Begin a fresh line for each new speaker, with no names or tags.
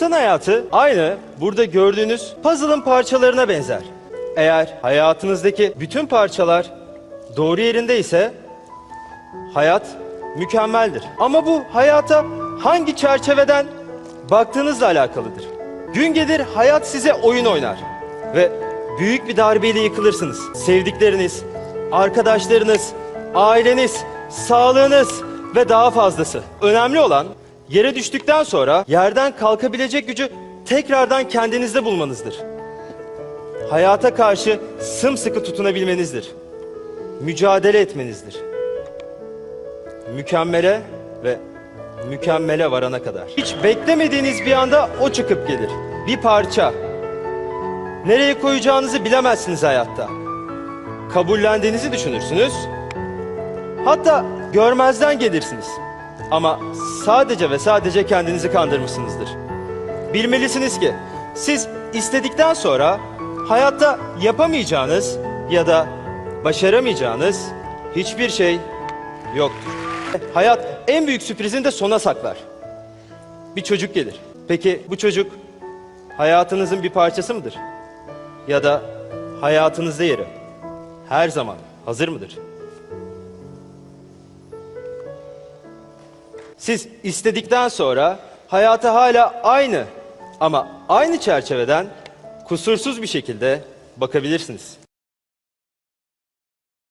İnsan hayatı aynı burada gördüğünüz puzzle'ın parçalarına benzer. Eğer hayatınızdaki bütün parçalar doğru yerinde ise hayat mükemmeldir. Ama bu hayata hangi çerçeveden baktığınızla alakalıdır. Gün gelir hayat size oyun oynar ve büyük bir darbeyle yıkılırsınız. Sevdikleriniz, arkadaşlarınız, aileniz, sağlığınız ve daha fazlası. Önemli olan yere düştükten sonra yerden kalkabilecek gücü tekrardan kendinizde bulmanızdır. Hayata karşı sımsıkı tutunabilmenizdir. Mücadele etmenizdir mükemmele ve mükemmele varana kadar. Hiç beklemediğiniz bir anda o çıkıp gelir. Bir parça. Nereye koyacağınızı bilemezsiniz hayatta. Kabullendiğinizi düşünürsünüz. Hatta görmezden gelirsiniz. Ama sadece ve sadece kendinizi kandırmışsınızdır. Bilmelisiniz ki siz istedikten sonra hayatta yapamayacağınız ya da başaramayacağınız hiçbir şey yoktur. Hayat en büyük sürprizini de sona saklar. Bir çocuk gelir. Peki bu çocuk hayatınızın bir parçası mıdır? Ya da hayatınızda yeri her zaman hazır mıdır? Siz istedikten sonra hayata hala aynı ama aynı çerçeveden kusursuz bir şekilde bakabilirsiniz.